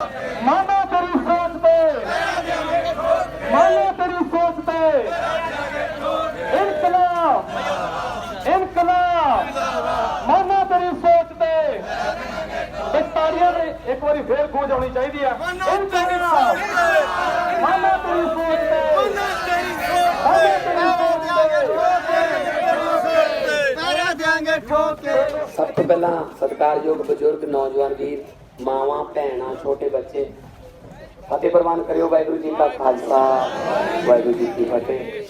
ਮਾਨਾ ਤੇਰੀ ਸੋਚ ਤੇ ਮਾਨਾ ਤੇਰੀ ਸੋਚ ਤੇ ਇਨਕਲਾਬ ਇਨਕਲਾਬ ਮਾਨਾ ਤੇਰੀ ਸੋਚ ਤੇ ਇਹ ਤਾੜੀਆਂ ਦੇ ਇੱਕ ਵਾਰੀ ਫੇਰ ਗੂੰਜ ਆਉਣੀ ਚਾਹੀਦੀ ਆ ਇਨਕਲਾਬ ਮਾਨਾ ਤੇਰੀ ਸੋਚ ਤੇ ਮਾਨਾ ਤੇਰੀ ਸੋਚ ਤੇ ਪੈਰਾ ਦਿਆਂਗੇ ਠੋਕ ਕੇ ਸਭ ਤੋਂ ਮਾਵਾਂ, ਭੈਣਾਂ, ਛੋਟੇ ਬੱਚੇ। ਫਤਿਹ ਪ੍ਰਵਾਨ ਕਰਿਓ, ਵਾਹਿਗੁਰੂ ਜੀ ਕਾ ਖਾਲਸਾ, ਵਾਹਿਗੁਰੂ ਜੀ ਕੀ ਫਤਿਹ।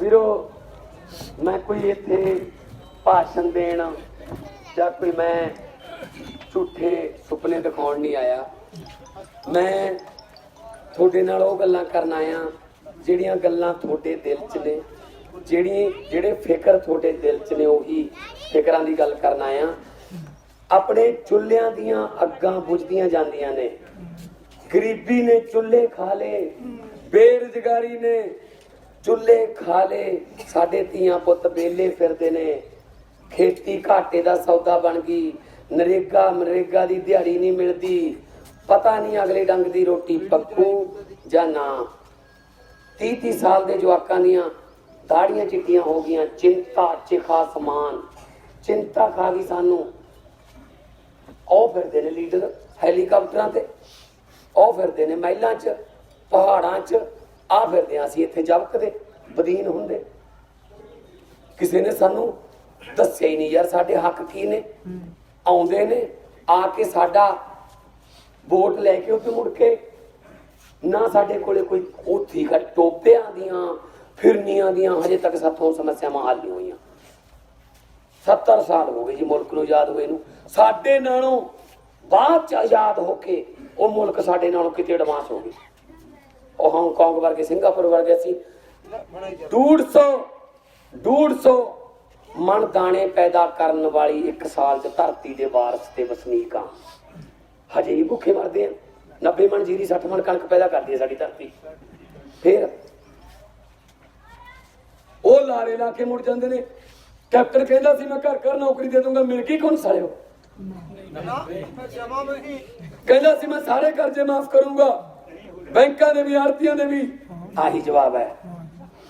ਵੀਰੋ, ਮੈਂ ਕੋਈ ਇੱਥੇ ਭਾਸ਼ਣ ਦੇਣ ਜਾਂ ਕੋਈ ਮੈਂ ਝੂਠੇ ਸੁਪਨੇ ਦਿਖਾਉਣ ਨਹੀਂ ਆਇਆ। ਮੈਂ ਤੁਹਾਡੇ ਨਾਲ ਉਹ ਗੱਲਾਂ ਕਰਨ ਆਇਆ, ਜਿਹੜੀਆਂ ਗੱਲਾਂ ਤੁਹਾਡੇ ਦਿਲ 'ਚ ਨੇ, ਜਿਹੜੀ, ਜਿਹੜੇ ਫਿਕਰ ਤੁਹਾਡੇ ਦਿਲ 'ਚ ਨੇ, ਉਹੀ ਫਿਕਰਾਂ ਦੀ ਗੱਲ ਕਰਨ ਆਇਆ। ਆਪਣੇ ਚੁੱਲ੍ਹਿਆਂ ਦੀਆਂ ਅੱਗਾਂ ਬੁਝਦੀਆਂ ਜਾਂਦੀਆਂ ਨੇ। ਗਰੀਬੀ ਨੇ ਚੁੱਲ੍ਹੇ ਖਾ ਲਏ, ਬੇਰੁਜ਼ਗਾਰੀ ਨੇ ਚੁੱਲ੍ਹੇ ਖਾ ਲਏ। ਸਾਡੇ ਧੀਆਂ ਪੁੱਤ ਬੇਲੇ ਫਿਰਦੇ ਨੇ। ਖੇਤੀ ਘਾਟੇ ਦਾ ਸੌਦਾ ਬਣ ਗਈ। ਨਰੇਗਾ ਮਨਰੇਗਾ ਦੀ ਦਿਹਾੜੀ ਨਹੀਂ ਮਿਲਦੀ। ਪਤਾ ਨਹੀਂ ਅਗਲੇ ਡੰਗ ਦੀ ਰੋਟੀ ਪੱਕੂ ਜਾਂ ਨਾ। 30 30 ਸਾਲ ਦੇ ਜਵਾਕਾਂ ਦੀਆਂ ਦਾੜੀਆਂ ਚਿੱਟੀਆਂ ਹੋ ਗਈਆਂ। ਚਿੰਤਾ ਚਿਖਾ ਸਮਾਨ ਚਿੰਤਾ ਖਾ ਗਈ ਸਾਨੂੰ। ਉਹ ਫਿਰਦੇ ਨੇ ਲੀਡਰ ਹੈਲੀਕਾਪਟਰਾਂ ਤੇ। ਉਹ ਫਿਰਦੇ ਨੇ ਮਹਿਲਾਂ 'ਚ, ਪਹਾੜਾਂ 'ਚ। ਆ ਫਿਰਦੇ ਹਾਂ ਅਸੀਂ ਇੱਥੇ ਜਬਕਦੇ ਬਦੀਨ ਹੁੰਦੇ। ਕਿਸੇ ਨੇ ਸਾਨੂੰ ਦੱਸਿਆ ਹੀ ਨਹੀਂ ਯਾਰ ਸਾਡੇ ਹੱਕ ਕੀ ਨੇ। ਆਉਂਦੇ ਨੇ, ਆ ਕੇ ਸਾਡਾ ਵੋਟ ਲੈ ਕੇ ਉੱਥੇ ਮੁੜ ਕੇ। ਨਾ ਸਾਡੇ ਕੋਲੇ ਕੋਈ ਉਥੀ ਘੱਟ ਟੋਪਿਆਂ ਦੀਆਂ, ਫਿਰਨੀਆਂ ਦੀਆਂ, ਹਜੇ ਤੱਕ ਸਾਥੋਂ ਸਮੱਸਿਆਵਾਂ ਹੱਲ ਨਹੀਂ ਹੋਈਆਂ। 70 ਸਾਲ ਹੋ ਗਏ ਜੀ ਮੁਲਕ ਨੂੰ ਆਜ਼ਾਦ ਹੋਏ ਨੂੰ। ਸਾਡੇ ਨਾਲੋਂ ਬਾਅਦ ਚ ਆਜ਼ਾਦ ਹੋ ਕੇ ਉਹ ਮੁਲਕ ਸਾਡੇ ਨਾਲੋਂ ਕਿਤੇ ਐਡਵਾਂਸ ਹੋ ਗਿਆ। ਉਹ ਹਾਂਗਕਾਂਗ ਵਰਗੇ ਸਿੰਗਾਪੁਰ ਵਰਗੇ ਸੀ। 150 150 ਮਨ ਦਾਣੇ ਪੈਦਾ ਕਰਨ ਵਾਲੀ ਇੱਕ ਸਾਲ ਚ ਧਰਤੀ ਦੇ ਵਾਰਸ ਤੇ ਵਸਨੀਕ ਆ। ਹਜੇ ਵੀ ਭੁੱਖੇ ਮਰਦੇ ਆ। 90 ਮਣ ਜੀਰੀ 60 ਮਣ ਕਣਕ ਪੈਦਾ ਕਰਦੀ ਹੈ ਸਾਡੀ ਧਰਤੀ। ਫਿਰ ਉਹ ਲਾਰੇ ਲਾ ਕੇ ਮੁੜ ਜਾਂਦੇ ਨੇ। ਕੈਪਟਨ ਕਹਿੰਦਾ ਸੀ, ਮੈਂ ਘਰ ਘਰ ਨੌਕਰੀ ਦੇ ਦੂੰਗਾ ਮਿਲ ਗਈ ਕੌਣ ਸਾਲਿਓ? ਕਹਿੰਦਾ ਸੀ, ਮੈਂ ਸਾਰੇ ਕਰਜ਼ੇ ਮਾਫ ਕਰੂੰਗਾ। ਬੈਂਕਾਂ ਦੇ ਵੀ, ਆੜਤੀਆਂ ਦੇ ਵੀ। ਆਹੀ ਜਵਾਬ ਹੈ।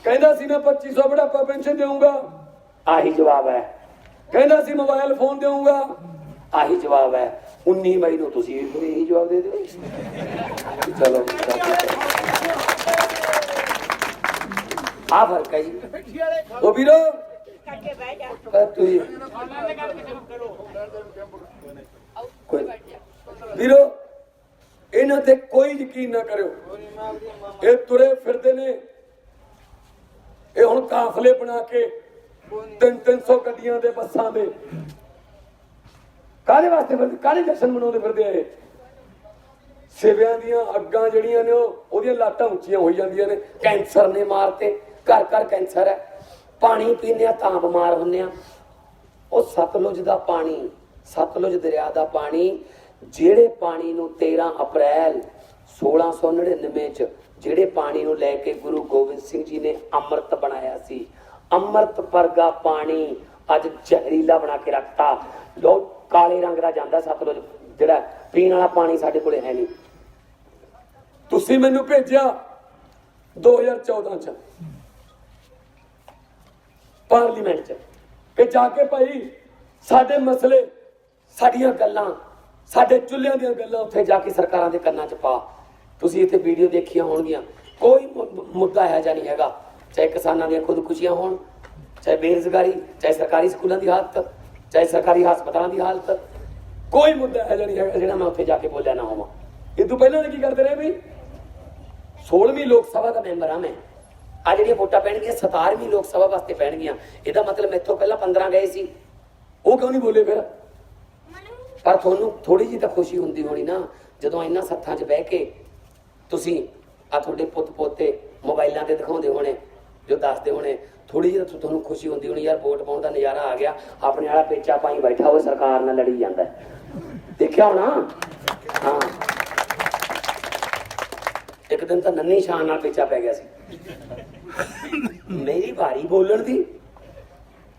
ਕਹਿੰਦਾ ਸੀ, ਮੈਂ 2500 ਬੜਾਪਾ ਪੈਨਸ਼ਨ ਦੇਵਾਂਗਾ ਆਹੀ ਜਵਾਬ ਹੈ। ਕਹਿੰਦਾ ਸੀ ਮੋਬਾਈਲ ਫੋਨ ਦੇਵਾਂਗਾ ਆਹੀ ਜਵਾਬ ਹੈ। 19 ਮਈ ਨੂੰ ਤੁਸੀਂ ਇਹੀ ਜਵਾਬ ਦੇ ਦਿਓ। ਚਲੋ ਆ ਫ਼ਰਕ ਹੈ ਜੀ। ਉਹ ਵੀਰੋ ਅ, ਤੁਸੀਂ। ਕੋਈ ਵੀਰੋ ਇਹਨਾਂ ਤੇ ਕੋਈ ਯਕੀਨ ਨਾ ਕਰਿਓ। ਇਹ ਤੁਰੇ ਫਿਰਦੇ ਨੇ। ਇਹ ਹੁਣ ਕਾਫਲੇ ਬਣਾ ਕੇ 3-300 ਗੱਡੀਆਂ ਦੇ ਬੱਸਾਂ ਦੇ। ਕਾਹਦੇ ਵਾਸਤੇ ਫਿਰਦੇ? ਕਾਹਦੇ ਜਸ਼ਨ ਮਨਾਉਂਦੇ ਫਿਰਦੇ ਆ ਇਹ? ਸਿਵਿਆਂ ਦੀਆਂ ਅੱਗਾਂ ਜਿਹੜੀਆਂ ਨੇ ਉਹ ਉਹਦੀਆਂ ਲਾਟਾਂ ਉੱਚੀਆਂ ਹੋਈ ਜਾਂਦੀਆਂ ਨੇ। ਕੈਂਸਰ ਨੇ ਮਾਰਤੇ। ਘਰ ਘਰ ਕੈਂਸਰ ਹੈ। ਪਾਣੀ ਪੀਂਦੇ ਆ ਤਾਂ ਬਿਮਾਰ ਹੁੰਦੇ ਆ। ਉਹ ਸਤਲੁਜ ਦਾ ਪਾਣੀ, ਸਤਲੁਜ ਦਰਿਆ ਦਾ ਪਾਣੀ, ਜਿਹੜੇ ਪਾਣੀ ਨੂੰ 13 ਅਪ੍ਰੈਲ 1699 ਚ ਜਿਹੜੇ ਪਾਣੀ ਨੂੰ ਲੈ ਕੇ ਗੁਰੂ ਗੋਬਿੰਦ ਸਿੰਘ ਜੀ ਨੇ ਅੰਮ੍ਰਿਤ ਬਣਾਇਆ ਸੀ। ਅੰਮ੍ਰਿਤ ਵਰਗਾ ਪਾਣੀ ਅੱਜ ਜ਼ਹਿਰੀਲਾ ਬਣਾ ਕੇ ਰੱਖਤਾ। ਲੋ, ਕਾਲੇ ਰੰਗ ਦਾ ਜਾਂਦਾ ਸਤਲੁਜ, ਜਿਹੜਾ ਪੀਣ ਵਾਲਾ ਪਾਣੀ ਸਾਡੇ ਕੋਲੇ ਹੈ ਨਹੀਂ। ਤੁਸੀਂ ਮੈਨੂੰ ਭੇਜਿਆ 2014 ਚ। ਪਾਰਲੀਮੈਂਟ ਚ। ਕਿ ਜਾ ਕੇ ਭਾਈ ਸਾਡੇ ਮਸਲੇ, ਸਾਡੀਆਂ ਗੱਲਾਂ, ਸਾਡੇ ਚੁੱਲ੍ਹਿਆਂ ਦੀਆਂ ਗੱਲਾਂ ਉੱਥੇ ਜਾ ਕੇ ਸਰਕਾਰਾਂ ਦੇ ਕੰਨਾਂ 'ਚ ਪਾ। ਤੁਸੀਂ ਇੱਥੇ ਵੀਡੀਓ ਦੇਖੀਆਂ ਹੋਣਗੀਆਂ। ਕੋਈ ਮੁੱਦਾ ਹੈ ਜਾਂ ਨਹੀਂ ਹੈਗਾ। ਚਾਹੇ ਕਿਸਾਨਾਂ ਦੀਆਂ ਖੁਦਕੁਸ਼ੀਆਂ ਹੋਣ, ਚਾਹੇ ਬੇਰੁਜ਼ਗਾਰੀ, ਚਾਹੇ ਸਰਕਾਰੀ ਸਕੂਲਾਂ ਦੀ ਹਾਲਤ, ਚਾਹੇ ਸਰਕਾਰੀ ਹਸਪਤਾਲਾਂ ਦੀ ਹਾਲਤ। ਕੋਈ ਮੁੱਦਾ ਹੈ ਜਾਂ ਨਹੀਂ ਹੈਗਾ ਜਿਹੜਾ ਮੈਂ ਉੱਥੇ ਜਾ ਕੇ ਬੋਲਿਆ ਨਾ ਹੋਵਾਂ। ਇਹ ਤੋਂ ਪਹਿਲਾਂ ਨੇ ਕੀ ਕਰਦੇ ਰਹੇ ਵੀ? 16ਵੀਂ ਲੋਕ ਸਭਾ ਦਾ ਮੈਂਬਰ ਆ ਮੈਂ। ਆ ਜਿਹੜੀਆਂ ਵੋਟਾਂ ਪੈਣਗੀਆਂ 17ਵੀਂ ਲੋਕ ਸਭਾ ਵਾਸਤੇ ਪੈਣਗੀਆਂ। ਇਹਦਾ ਮਤਲਬ ਮੈਥੋਂ ਪਹਿਲਾਂ 15 ਗਏ ਸੀ। ਉਹ ਕਿਉਂ ਨਹੀਂ ਬੋਲੇ ਫਿਰ? ਪਰ ਤੁਹਾਨੂੰ ਥੋੜੀ ਜਿਹੀ ਤਾਂ ਖੁਸ਼ੀ ਹੁੰਦੀ ਹੋਣੀ ਨਾ ਜਦੋਂ ਇਹਨਾਂ ਸੱਥਾਂ 'ਚ ਬਹਿ ਕੇ ਤੁਸੀਂ ਆ ਤੁਹਾਡੇ ਪੁੱਤ ਪੋਤੇ ਮੋਬਾਈਲਾਂ ਤੇ ਦਿਖਾਉਂਦੇ ਹੋਣੇ ਜੋ ਦੱਸਦੇ ਹੋਣੇ ਥੋੜੀ ਜਿਹੀ ਤਾਂ ਤੁਹਾਨੂੰ ਖੁਸ਼ੀ ਹੁੰਦੀ ਹੋਣੀ ਯਾਰ ਵੋਟ ਪਾਉਣ ਦਾ ਨਜ਼ਾਰਾ ਆ ਗਿਆ ਆਪਣੇ ਵਾਲਾ ਪੇਚਾ ਪਾਈ ਬੈਠਾ ਉਹ ਸਰਕਾਰ ਨਾਲ ਲੜੀ ਜਾਂਦਾ। ਦੇਖਿਆ ਹੋਣਾ? ਹਾਂ। ਇੱਕ ਦਿਨ ਤਾਂ ਨੰਨੀ ਸ਼ਾਨ ਨਾਲ ਪੇਚਾ ਪੈ ਗਿਆ ਸੀ। ਮੇਰੀ ਵਾਰੀ ਬੋਲਣ ਦੀ।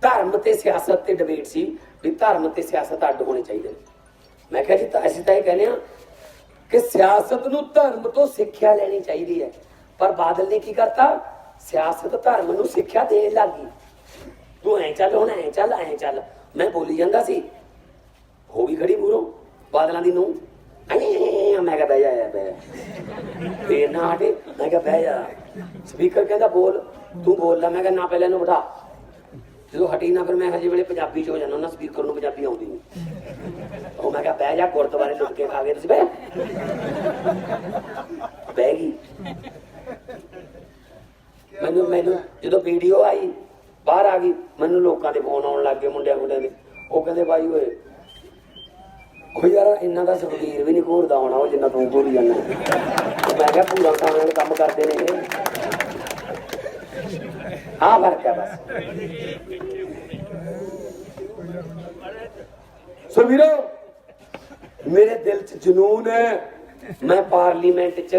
ਧਰਮ ਤੇ ਸਿਆਸਤ ਤੇ ਡਿਬੇਟ ਸੀ ਵੀ ਧਰਮ ਤੇ ਸਿਆਸਤ ਅੱਡ ਹੋਣੇ ਚਾਹੀਦੇ ਨੇ। ਮੈਂ ਕਿਹਾ ਜੀ, ਤਾਂ ਅਸੀਂ ਤਾਂ ਇਹ ਕਹਿੰਦੇ ਆ ਕਿ ਸਿਆਸਤ ਨੂੰ ਧਰਮ ਤੋਂ ਸਿੱਖਿਆ ਲੈਣੀ ਚਾਹੀਦੀ ਹੈ। ਪਰ ਬਾਦਲ ਨੇ ਕੀ ਕਰਤਾ? ਸਿਆਸਤ ਧਰਮ ਨੂੰ ਸਿੱਖਿਆ ਦੇਣ ਲੱਗੀ ਤੂੰ ਐ ਚੱਲ, ਹੁਣ ਐ ਚੱਲ ਐ ਚੱਲ। ਮੈਂ ਬੋਲੀ ਜਾਂਦਾ ਸੀ, ਹੋ ਗਈ ਖੜੀ ਮੂਰੋਂ, ਬਾਦਲਾਂ ਦੀ ਨੂੰ ਮੈਂ ਕਿਹਾ ਬਹਿ ਜਾ ਯਾਰ ਬਹਿ ਜਾ। ਫੇਰ ਨਾ ਹਟੇ, ਮੈਂ ਕਿਹਾ ਬਹਿ ਜਾ। ਸਪੀਕਰ ਕਹਿੰਦਾ ਬੋਲ, ਤੂੰ ਬੋਲ ਮੈਂ ਕਿਹਾ ਨਾ ਪਹਿਲਾਂ ਇਹਨੂੰ ਬਿਠਾ। ਜਦੋਂ ਹਟੀ ਨਾ ਫਿਰ ਮੈਂ ਹਜੇ ਵੇਲੇ ਪੰਜਾਬੀ ਚ ਹੋ ਜਾਣਾ ਨਾ ਸਪੀਕਰ ਨੂੰ ਪੰਜਾਬੀ ਆਉਂਦੀ ਨਹੀਂ ਉਹ ਮੈਂ ਕਿਹਾ ਬਹਿ ਜਾ, ਗੁਰਦੁਆਰੇ ਲੁੱਟ ਕੇ ਖਾ ਗਏ ਤੁਸੀਂ ਬਹਿ। ਬਹਿ ਗਈ। ਮੈਨੂੰ ਮੈਨੂੰ ਜਦੋਂ ਵੀਡੀਓ ਆਈ, ਬਾਹਰ ਆ ਗਈ, ਮੈਨੂੰ ਲੋਕਾਂ ਦੇ ਫੋਨ ਆਉਣ ਲੱਗ ਗਏ ਮੁੰਡਿਆਂ ਮੁੰਡਿਆਂ ਦੇ। ਉਹ ਕਹਿੰਦੇ ਬਾਈ ਓਏ ਉਹ ਯਾਰ ਇੰਨਾ ਦਾ ਸੁਖਬੀਰ ਵੀ ਨਹੀਂ ਘੂਰਦਾ ਹੋਣਾ, ਉਹ ਜਿੰਨਾ ਤੂੰ ਘੂਰੀ ਜਾਂਦਾ। ਮੈਂ ਕਿਹਾ ਪੂਰਾ ਕੰਮ ਨਾਲ ਕੰਮ ਕਰਦੇ ਨੇ ਇਹ। ਹਾਂ ਫ਼ਰਕ ਹੈ ਬਸ। ਸੋ ਵੀਰੋ ਮੇਰੇ ਦਿਲ 'ਚ ਜਨੂਨ ਹੈ। ਮੈਂ ਪਾਰਲੀਮੈਂਟ 'ਚ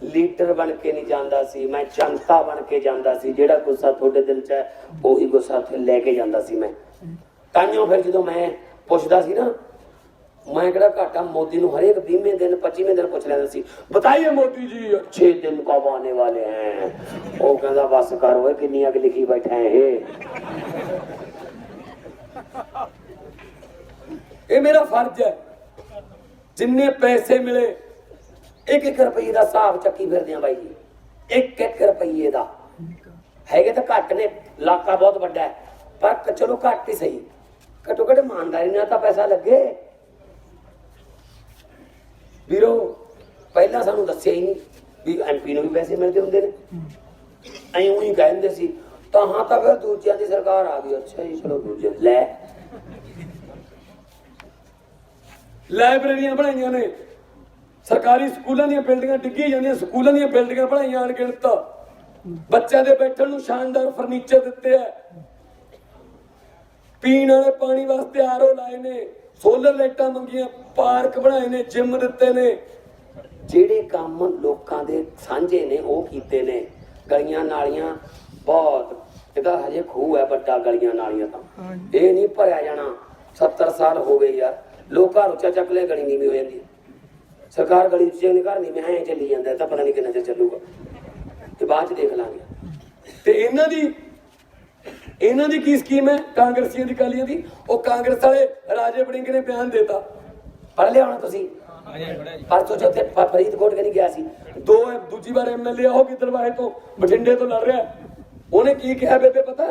ਲੀਡਰ ਬਣ ਕੇ ਨਹੀਂ ਜਾਂਦਾ ਸੀ, ਮੈਂ ਜਨਤਾ ਬਣ ਕੇ ਜਾਂਦਾ ਸੀ। ਜਿਹੜਾ ਗੁੱਸਾ ਤੁਹਾਡੇ ਦਿਲ 'ਚ ਹੈ, ਉਹੀ ਗੁੱਸਾ ਉੱਥੇ ਲੈ ਕੇ ਜਾਂਦਾ ਸੀ ਮੈਂ। ਤਾਂ ਫਿਰ ਜਦੋਂ ਮੈਂ ਪੁੱਛਦਾ ਸੀ ਨਾ मैं कड़ा काटा मोदी ने हरेक बीमे दिन पच्चीवें दिन पूछ लेना सी बताइए मोदी जी अच्छे दिन कब आने वाले हैं वो कहता बस कर वो किन्नी अग लिखी बैठे हैं ये मेरा फर्ज है जिन्ने पैसे मिले एक एक रुपये का हिसाब चक्की फिर भाई जी एक एक रुपये का ਹੈਗੇ ਤਾਂ ਘੱਟ ਨੇ ਇਲਾਕਾ ਬਹੁਤ ਵੱਡਾ ਹੈ ਪਰ ਚਲੋ ਘੱਟ ਹੀ ਸਹੀ ਘਟੋ ਘਟ ਇਮਾਨਦਾਰੀ ਨਾਲ ਤਾਂ ਪੈਸਾ ਲੱਗੇ ਵੀਰੋ, ਪਹਿਲਾਂ ਸਾਨੂੰ ਦੱਸਿਆ ਹੀ ਨਹੀਂ ਵੀ ਐਮਪੀ ਨੂੰ ਵੀ ਪੈਸੇ ਮਿਲਦੇ ਹੁੰਦੇ ਨੇ। ਐਂ ਉਹੀ ਕਹਿੰਦੇ ਸੀ, ਤਾਂ ਹਾਂ ਤਾਂ ਫਿਰ ਦੂਜਿਆਂ ਦੀ ਸਰਕਾਰ ਆ ਗਈ। ਅੱਛਾ ਜੀ, ਚਲੋ ਦੂਜੇ ਲੈ। ਲਾਇਬ੍ਰੇਰੀਆਂ ਬਣਾਈਆਂ ਨੇ। ਸਰਕਾਰੀ ਸਕੂਲਾਂ ਦੀਆਂ ਬਿਲਡਿੰਗਾਂ ਡਿੱਗੀ ਜਾਂਦੀਆਂ। ਸਕੂਲਾਂ ਦੀਆਂ ਬਿਲਡਿੰਗਾਂ ਬਣਾਈਆਂ ਅਣਗਿਣਤ ਬੱਚਿਆਂ ਦੇ ਬੈਠਣ ਨੂੰ ਸ਼ਾਨਦਾਰ ਫਰਨੀਚਰ ਦਿੱਤੇ ਆ। ਪੀਣ ਵਾਲੇ ਪਾਣੀ ਵਾਸਤੇ ਆਰਓ ਲਾਏ ਨੇ। ਸੋਲਰ ਲਾਈਟਾਂ ਮੰਗੀਆਂ ਪਾਰਕ ਬਣਾਏ ਨੇ ਜਿਮ ਦਿੱਤੇ ਨੇ। ਜਿਹੜੇ ਕੰਮ ਲੋਕਾਂ ਦੇ ਸਾਂਝੇ ਨੇ ਉਹ ਕੀਤੇ ਨੇ। ਗਲੀਆਂ ਨਾਲੀਆਂ ਬਹੁਤ ਇਹਦਾ ਹਜੇ ਖੂਹ ਹੈ ਵੱਡਾ ਗਲੀਆਂ ਨਾਲੀਆਂ ਤਾਂ ਇਹ ਨਹੀਂ ਭਰਿਆ ਜਾਣਾ। 70 ਸਾਲ ਹੋ ਗਏ ਯਾਰ। ਲੋਕ ਘਰ ਉੱਚਾ ਚੱਕ ਲੈ ਗਲੀ ਨੀਵੀਂ ਹੋ ਜਾਂਦੀ। ਸਰਕਾਰ ਗਲੀ ਉੱਚੇ ਨਹੀਂ ਕਰਨੀ ਮੈਂ ਐਂ ਚੱਲੀ ਜਾਂਦਾ ਤਾਂ ਪਤਾ ਨਹੀਂ ਕਿੰਨਾ ਚਿਰ ਚੱਲੂਗਾ। ਤੇ ਬਾਅਦ ਚ ਦੇਖ ਲਾਂਗੇ। ਤੇ ਇਹਨਾਂ ਦੀ ਇਹਨਾਂ ਦੀ ਕੀ ਸਕੀਮ ਹੈ? ਕਾਂਗਰਸੀਆਂ ਦੀ ਕਾਲੀਆਂ ਦੀ? ਉਹ ਕਾਂਗਰਸ ਵਾਲੇ ਰਾਜੇ ਵੜਿੰਗ ਨੇ ਬਿਆਨ ਦਿੱਤਾ। ਪੜ ਲਿਆ ਹੋਣਾ ਤੁਸੀਂ? ਪਰਸੋਂ ਜਿੱਥੇ ਫਰੀਦਕੋਟ ਕਿ ਗਿਆ ਸੀ। ਦੋ ਦੂਜੀ ਵਾਰ ਐਮਐਲਏ ਹੋ ਗਿੱਦੜਵਾਹੇ ਤੋਂ ਬਠਿੰਡੇ ਤੋਂ ਲੜ ਰਿਹਾ? ਉਹਨੇ ਕੀ ਕਿਹਾ ਬੇਬੇ ਪਤਾ?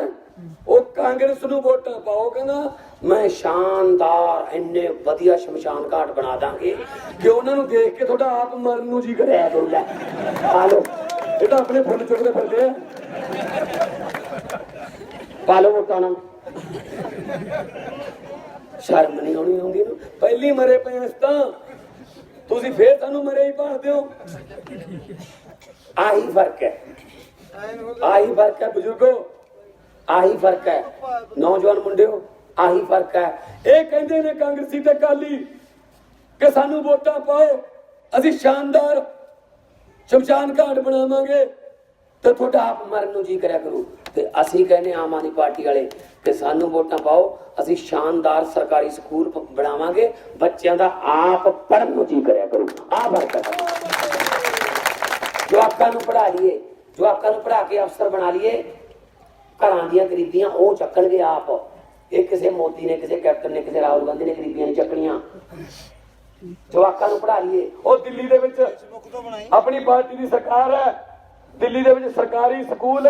ਉਹ ਕਾਂਗਰਸ ਨੂੰ ਵੋਟਾਂ ਪਾਓ, ਕਹਿੰਦਾ, ਮੈਂ ਸ਼ਾਨਦਾਰ, ਇੰਨੇ ਵਧੀਆ ਸ਼ਮਸ਼ਾਨ ਘਾਟ ਬਣਾ ਦਾਂਗੇ ਕਿ ਉਹਨਾਂ ਨੂੰ ਦੇਖ ਕੇ ਤੁਹਾਡਾ ਆਪ ਮਰਨ ਨੂੰ ਜੀ ਕਰਿਆ ਕਰੂਗਾ ਆ ਲੋ ਇਹ ਤਾਂ ਆਪਣੇ ਫੁੱਲ ਚੁੱਕਦੇ ਫਿਰਦੇ ਆ। ਪਾ ਲਓ ਵੋਟਾਂ ਨੂੰ ਸ਼ਰਮ ਨਹੀਂ ਆਉਣੀ ਆਉਂਦੀ ਨੂੰ। ਪਹਿਲੀ ਮਰੇ ਪਏ ਤਾਂ। ਤੁਸੀਂ ਫੇਰ ਸਾਨੂੰ ਮਰੇ ਹੀ ਭਾਲਦੇ ਹੋ। ਆਹੀ ਫ਼ਰਕ ਹੈ। ਆਹੀ ਫ਼ਰਕ ਹੈ ਬਜ਼ੁਰਗੋ। ਆਹੀ ਫ਼ਰਕ ਹੈ। ਨੌਜਵਾਨ ਮੁੰਡਿਓ, ਆਹੀ ਫ਼ਰਕ ਹੈ। ਇਹ ਕਹਿੰਦੇ ਨੇ ਕਾਂਗਰਸੀ ਤੇ ਕਾਲੀ ਕਿ ਸਾਨੂੰ ਵੋਟਾਂ ਪਾਓ। ਅਸੀਂ ਸ਼ਾਨਦਾਰ ਸ਼ਮਸ਼ਾਨ ਘਾਟ ਬਣਾਵਾਂਗੇ। ਤੇ ਤੁਹਾਡਾ ਆਪ ਮਰਨ ਨੂੰ ਜੀ ਕਰਿਆ ਕਰੂ। ਤੇ ਅਸੀਂ ਕਹਿੰਦੇ ਆਮ ਆਦਮੀ ਪਾਰਟੀ ਵਾਲੇ ਕਿ ਸਾਨੂੰ ਵੋਟਾਂ ਪਾਓ ਅਸੀਂ ਸ਼ਾਨਦਾਰ ਸਰਕਾਰੀ ਸਕੂਲ ਬਣਾਵਾਂਗੇ ਬੱਚਿਆਂ ਦਾ ਆਪ ਪੜ੍ਹਨ ਨੂੰ ਜੀ ਕਰਿਆ ਕਰੂ। ਆਹ ਫ਼ਰਕ ਹੈ। ਜਵਾਕਾਂ ਨੂੰ ਪੜ੍ਹਾ ਲਈਏ ਜਵਾਕਾਂ ਨੂੰ ਪੜ੍ਹਾ ਕੇ ਅਫਸਰ ਬਣਾ ਲਈਏ। ਘਰਾਂ ਦੀਆਂ ਗਰੀਬੀਆਂ ਉਹ ਚੱਕਣਗੇ ਆਪ। ਇਹ ਕਿਸੇ ਮੋਦੀ ਨੇ ਕਿਸੇ ਕੈਪਟਨ ਨੇ ਕਿਸੇ ਰਾਹੁਲ ਗਾਂਧੀ ਨੇ ਗਰੀਬੀਆਂ ਨਹੀਂ ਚੱਕਣੀਆਂ। ਜਵਾਕਾਂ ਨੂੰ ਪੜ੍ਹਾ ਲਈਏ। ਉਹ ਦਿੱਲੀ ਦੇ ਵਿੱਚ ਆਪਣੀ ਪਾਰਟੀ ਦੀ ਸਰਕਾਰ ਹੈ। ਦਿੱਲੀ ਦੇ ਵਿੱਚ ਸਰਕਾਰੀ ਸਕੂਲ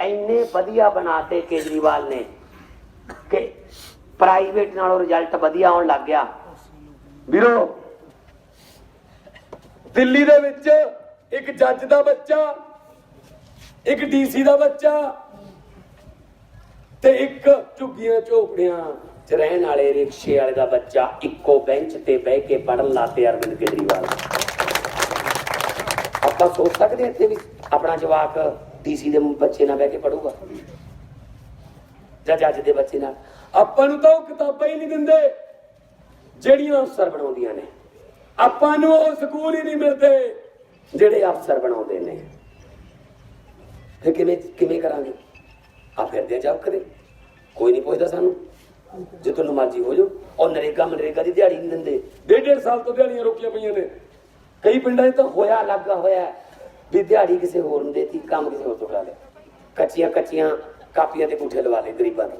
ਇੰਨੇ ਵਧੀਆ ਬਣਾਤੇ ਕੇਜਰੀਵਾਲ ਨੇ ਕਿ ਪ੍ਰਾਈਵੇਟ ਨਾਲੋਂ ਰਿਜ਼ਲਟ ਵਧੀਆ ਆਉਣ ਲੱਗ ਗਿਆ। ਵੀਰੋ ਦਿੱਲੀ ਦੇ ਵਿੱਚ ਇੱਕ ਜੱਜ ਦਾ ਬੱਚਾ ਇੱਕ ਡੀਸੀ ਦਾ ਬੱਚਾ ਤੇ ਇੱਕ ਝੁੱਗੀਆਂ ਝੋਪੜੀਆਂ ਚ ਰਹਿਣ ਵਾਲੇ ਰਿਕਸ਼ੇ ਵਾਲੇ ਦਾ ਬੱਚਾ ਇੱਕੋ ਬੈਂਚ ਤੇ ਬਹਿ ਕੇ ਪੜਨ ਲਾਤੇ ਅਰਵਿੰਦ ਕੇਜਰੀਵਾਲ। ਆਪਾਂ ਸੋਚ ਸਕਦੇ ਇੱਥੇ ਵੀ ਆਪਣਾ ਜਵਾਕ ਡੀਸੀ ਦੇ ਬੱਚੇ ਨਾਲ ਬਹਿ ਕੇ ਪੜੂਗਾ ਜਾਂ ਜੱਜ ਦੇ ਬੱਚੇ ਨਾਲ। ਆਪਾਂ ਨੂੰ ਤਾਂ ਉਹ ਕਿਤਾਬਾਂ ਹੀ ਨਹੀਂ ਦਿੰਦੇ, ਜਿਹੜੀਆਂ ਅਫਸਰ ਬਣਾਉਂਦੀਆਂ ਨੇ। ਆਪਾਂ ਨੂੰ ਉਹ ਸਕੂਲ ਹੀ ਨਹੀਂ ਮਿਲਦੇ, ਜਿਹੜੇ ਅਫਸਰ ਬਣਾਉਂਦੇ ਨੇ। ਫਿਰ ਕਿਵੇਂ ਕਿਵੇਂ ਕਰਾਂਗੇ? ਆ ਫਿਰਦੇ ਆ ਕਦੇ। ਕੋਈ ਨਹੀਂ ਪੁੱਛਦਾ ਸਾਨੂੰ। ਜੇ ਤੁਹਾਨੂੰ ਮਰਜ਼ੀ ਹੋ ਜਾਓ। ਉਹ ਨਰੇਗਾ ਮਨਰੇਗਾ ਦੀ ਦਿਹਾੜੀ ਨਹੀਂ ਦਿੰਦੇ। ਡੇਢ ਡੇਢ ਸਾਲ ਤੋਂ ਦਿਹਾੜੀਆਂ ਰੋਕੀਆਂ ਪਈਆਂ ਨੇ। ਕਈ ਪਿੰਡਾਂ 'ਚ ਤਾਂ ਹੋਇਆ, ਲੱਗਾ ਹੋਇਆ। ਹੈ ਵੀ ਦਿਹਾੜੀ ਕਿਸੇ ਹੋਰ ਨੂੰ ਦੇਤੀ, ਕੰਮ ਕਿਸੇ ਹੋਰ ਤੋਂ ਕਰਾ ਲਿਆ। ਕੱਚੀਆਂ ਕੱਚੀਆਂ ਕਾਪੀਆਂ ਤੇ ਪੁੱਠੇ ਲਵਾ ਲਏ ਗਰੀਬਾਂ ਦੇ